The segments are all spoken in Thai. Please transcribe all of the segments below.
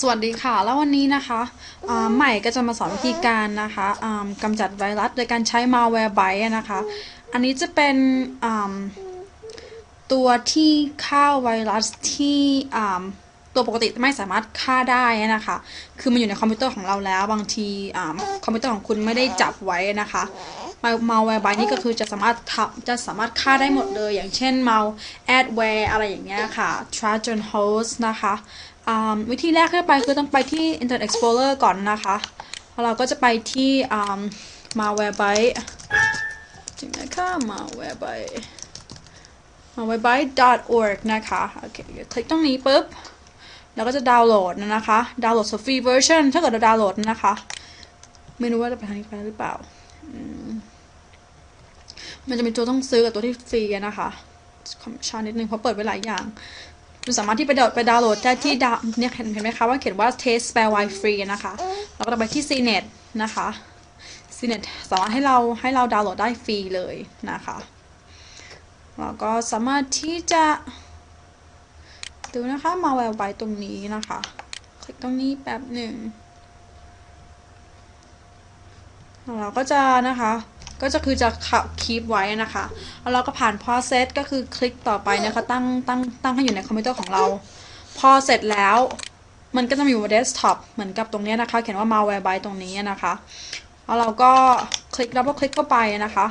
สวัสดีค่ะ แล้ววันนี้นะคะใหม่ก็จะมาสอนวิธีการนะคะกำจัดไวรัสโดยการใช้ malware byte นะคะ อันนี้จะเป็นตัวที่ฆ่าไวรัสที่ตัวปกติไม่สามารถฆ่าได้นะคะ คือมันอยู่ในคอมพิวเตอร์ของเราแล้วบางทีคอมพิวเตอร์ของคุณไม่ได้จับไว้นะคะ malware byte นี่ก็คือจะสามารถทำจะสามารถฆ่าได้หมดเลย อย่างเช่น malware อะไรอย่างเงี้ยค่ะ trojan horse นะคะ วิธีแรกที่ไปคือต้องไปที่ Internet Explorer ก่อนนะคะแล้วเราก็จะไปที่ malware byte จริงนะคะ malware byte malwarebyte.org นะคะโอเคคลิกตรงนี้ปุ๊บแล้วก็จะดาวน์โหลดนะคะ ดาวน์โหลดฟรีเวอร์ชันถ้าเกิดเราดาวน์โหลดนะคะ ไม่รู้ว่าจะไปทางนี้ไปหรือเปล่า มันจะมีตัวต้องซื้อกับตัวที่ฟรีนะคะคอมมิชชั่นนิดนึงเพราะเปิดไว้หลายอย่าง คุณสามารถที่ไปดาวไปดาวน์โหลดได้ที่ดาวเนี่ยเห็นไหมคะว่าเขียนว่า test spare wi free นะคะเราก็ต้องไปที่ cnet นะคะ cnet สามารถให้เราให้เราดาวน์โหลดได้ฟรีเลยนะคะแล้วก็สามารถที่จะดูนะคะมาแววไว้ตรงนี้นะคะ คลิกตรงนี้แป๊บหนึ่งเราก็จะนะคะ ก็จะคือจะคีปไว้นะคะแล้วเราก็ผ่าน process ก็คือคลิกต่อไปนะคะตั้งตั้งตั้งให้อยู่ในคอมพิวเตอร์ของเรา พอเสร็จแล้วมันก็จะมีอยู่บนเดสก์ท็อปเหมือนกับตรงนี้นะคะ เขียนว่า malware byte ตรงนี้นะคะแล้วเราก็คลิกดับเบิลคลิกเข้าไปนะคะ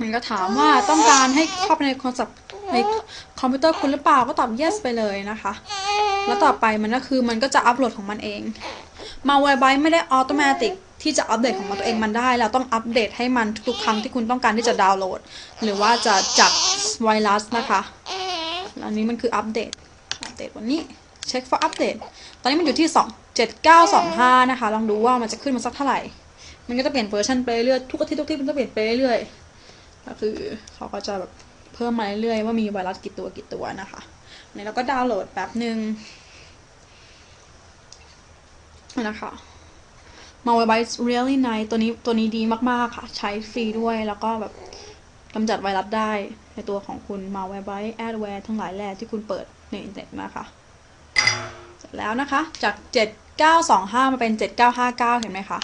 มันก็ถามว่าต้องการให้เข้าไปในโทรศัพในคอมพิวเตอร์คุณหรือเปล่าก็ตอบ yes ไปเลยนะคะ แล้วต่อไปมันก็คือมันก็จะอัปโหลดของมันเอง malware byte ไม่ได้ออโตเมติก ที่จะอัปเดตของมันตัวเองมันได้เราต้องอัปเดตให้มันทุกครั้งที่คุณต้องการที่จะดาวน์โหลด หรือว่าจะจับไวรัสนะคะอันนี้มันคืออัปเดตอัปเดตวันนี้เช็ค for update ตอนนี้มันอยู่ที่ 2 7925 นะคะ ลองดูว่ามันจะขึ้นมาสักเท่าไหร่ มันก็จะเปลี่ยนเวอร์ชันไปเรื่อยทุกอาทิตย์ทุกทิตย์มันจะเปลี่ยนไปเรื่อยก็คือเขาก็จะแบบเพิ่มมาเรื่อยๆว่ามีไวรัสกี่ตัวกี่ตัวนะคะในเราก็ดาวน์โหลดแป๊บหนึ่งนะคะ m a l w a r e b y t e really nice ตัวนี้ตัวนี้ดีมากๆค่ะ ใช้ฟรีด้วยแล้วก็แบบกำจัดไวรัสได้ในตัวของคุณ Malwarebytes adware ทั้งหลายแหล่ที่คุณเปิดในอินเทอร์เน็ตนะคะเสร็จแล้วนะคะ จาก 7925 มาเป็น 7959 เห็นไหมคะ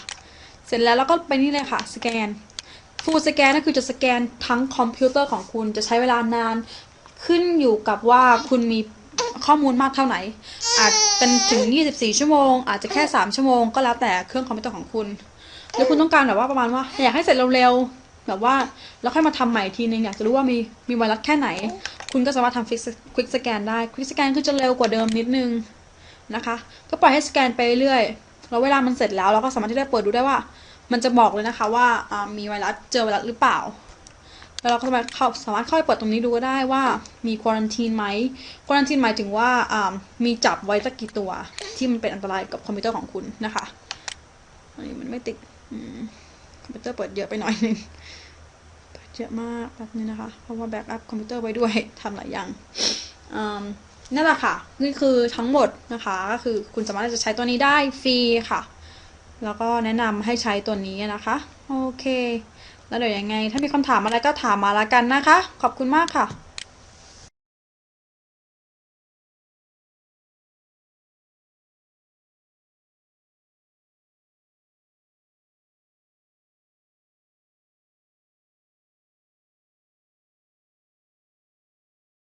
เสร็จแล้วเราก็ไปนี่เลยค่ะ สแกนฟูลสแกนก็คือจะสแกนทั้งคอมพิวเตอร์ของคุณจะใช้เวลานาน ขึ้นอยู่กับว่าคุณมีข้อมูลมากเท่าไหร่ อาจเป็นถึง 24 ชั่วโมง อาจจะแค่ 3 ชั่วโมง ก็แล้วแต่เครื่องคอมพิวเตอร์ของคุณ หรือคุณต้องการแบบว่าประมาณว่า อยากให้เสร็จเร็วๆ แบบว่าแล้วค่อยมาทำใหม่ทีนึง อยากจะรู้ว่ามีมีไวรัสแค่ไหน คุณก็สามารถทำฟิกควิกสแกนได้ควิกสแกนคือจะเร็วกว่าเดิมนิดนึงนะคะ ก็ปล่อยให้สแกนไปเรื่อยแล้วเวลามันเสร็จแล้วเราก็สามารถที่จะเปิดดูได้ว่า มันจะบอกเลยนะคะว่ามีไวรัสเจอไวรัสหรือเปล่า แล้วเราก็สามารถเข้าสามารถเข้าไปเปิดตรงนี้ดูก็ได้ว่ามีควอรันทีนไหมควอรันทีนหมายถึงว่าอ่ามีจับไว้สักกี่ตัว ที่มันเป็นอันตรายกับคอมพิวเตอร์ของคุณนะคะอันนี้มันไม่ติดอคอมพิวเตอร์เปิดเยอะไปหน่อยนึงเปิดเยอะมากแบบนี้นะคะ เพราะว่าแบ็กอัพคอมพิวเตอร์ไว้ด้วยทำหลายอย่างอนั่นแหละค่ะ นี่คือทั้งหมดนะคะ ก็คือคุณสามารถจะใช้ตัวนี้ได้ฟรีค่ะ แล้วก็แนะนำให้ใช้ตัวนี้นะคะ โอเค แล้วเดี๋ยวยังไง ถ้ามีคำถามอะไรก็ถามมาละกันนะคะ ขอบคุณมากค่ะ